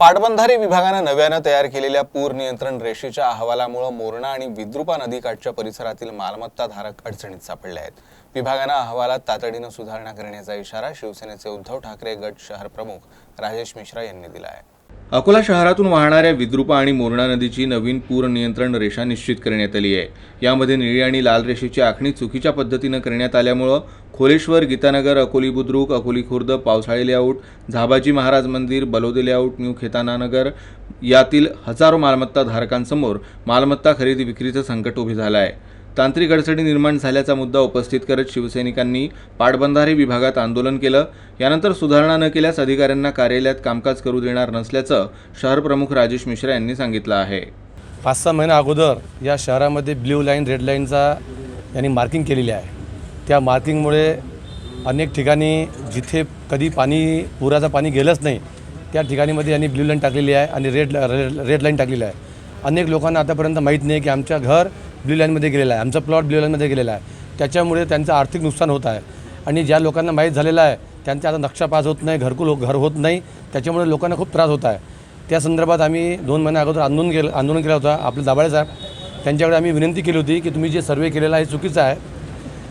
पाटबंधारे विभागानं नव्यानं तयार केलेल्या पूर नियंत्रण रेषेच्या अहवालामुळे मोरणा आणि विद्रुपा नदीकाठच्या परिसरातील मालमत्ता धारक अडचणीत सापडले आहेत. विभागानं अहवालात तातडीनं सुधारणा करण्याचा इशारा शिवसेनेचे उद्धव ठाकरे गट शहर प्रमुख राजेश मिश्रा यांनी दिला आहे. अकोला शहरातून वाहणाऱ्या विद्रुपा आणि मोरणा नदीची नवीन पूर नियंत्रण रेषा निश्चित करण्यात आली आहे. यामध्ये निळी आणि लाल रेषेची आखणी चुकीच्या पद्धतीनं करण्यात आल्यामुळं खोलेश्वर गीतानगर अकोली बुद्रुक अकोली खुर्द पावसाळी लेआउट झाबाजी महाराज मंदिर बलोदे लेआउट न्यू खेतानानगर यातील हजारो मालमत्ता धारकांसमोर मालमत्ता खरेदी विक्रीचं संकट उभे झालं आहे. तांत्रिक अडचणी निर्माण झाल्याचा मुद्दा उपस्थित करत शिवसैनिकांनी पाटबंधारे विभागात आंदोलन केलं. यानंतर सुधारणा न केल्यास अधिकाऱ्यांना कार्यालयात कामकाज करू देणार नसल्याचं शहर प्रमुख राजेश मिश्रा यांनी सांगितलं आहे. पाच सहा महिन्या अगोदर या शहरामध्ये ब्ल्यू लाईन रेड लाईनचा यांनी मार्किंग केलेली आहे. त्या मार्किंगमुळे अनेक ठिकाणी जिथे कधी पाणी पुराचं पाणी गेलंच नाही त्या ठिकाणीमध्ये यांनी ब्ल्यू लाईन टाकलेली आहे आणि रेड रेड रेड लाईन टाकलेली आहे. अनेक लोकांना आतापर्यंत माहीत नाही की आमच्या घर ब्ल्यू लाईनमध्ये गेलेला आहे. आमचा प्लॉट ब्ल्यू लाईनमध्ये गेलेला आहे. त्याच्यामुळे त्यांचं आर्थिक नुकसान होत आहे. आणि ज्या लोकांना माहीत झालेलं आहे त्यांचा आता नक्षा पास होत नाही घरकुल हो- घर होत नाही त्याच्यामुळे लोकांना खूप त्रास होत आहे. त्या संदर्भात आम्ही दोन महिन्या अगोदर आंदोलन केलं आंदोलन केलं होतं. आपले दाभाळे साहेब त्यांच्याकडे आम्ही विनंती केली होती की तुम्ही जे सर्वे केलेला आहे चुकीचं आहे.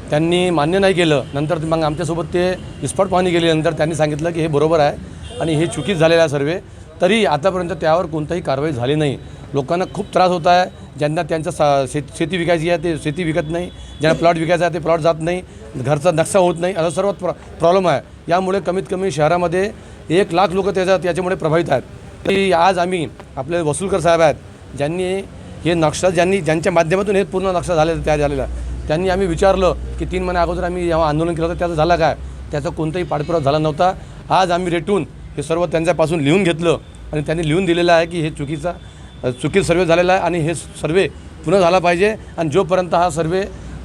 त्यांनी मान्य नाही केलं. नंतर मग आमच्यासोबत ते विस्फोट पाहणी केल्यानंतर त्यांनी सांगितलं की हे बरोबर आहे आणि हे चुकीच झालेलं आहे सर्वे. तरी आतापर्यंत त्यावर कोणताही कारवाई झाली नाही. लोकांना खूप त्रास होत आहे. ज्यांना त्यांचं सा शेत शेती विकायची आहे ते शेती विकत नाही. ज्यांना प्लॉट विकायचा आहे ते प्लॉट जात नाही. घरचा नक्षा होत नाही. असा सर्वात प्रॉ प्रॉब्लेम आहे. यामुळे कमीत कमी शहरामध्ये एक लाख लोक त्याच्या त्याच्यामुळे प्रभावित आहेत. तरी आज आम्ही आपले वसुलकर साहेब आहेत. ज्यांनी हे नक्षा ज्यांनी ज्यांच्या माध्यमातून हे पूर्ण नक्षा झाले तयार झालेला त्यांनी आम्ही विचारलं की तीन महिन्या अगोदर आम्ही जेव्हा आंदोलन केलं होतं त्याचं झालं काय? त्याचा कोणताही पाठपुरावा झाला नव्हता. आज आम्ही रेटून हे सर्व त्यांच्यापासून लिहून घेतलं. आणि त्यांनी लिहून दिलेलं आहे की हे चुकीचा चुकीत सर्वे झालेला आहे आणि हे सर्वे पुन्हा झाला पाहिजे आणि जोपर्यंत हा सर्वे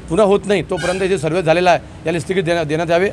पुन्हा होत नाही तोपर्यंत जे सर्वे झालेला आहे याला स्थगित देण्यात देण्यात यावे.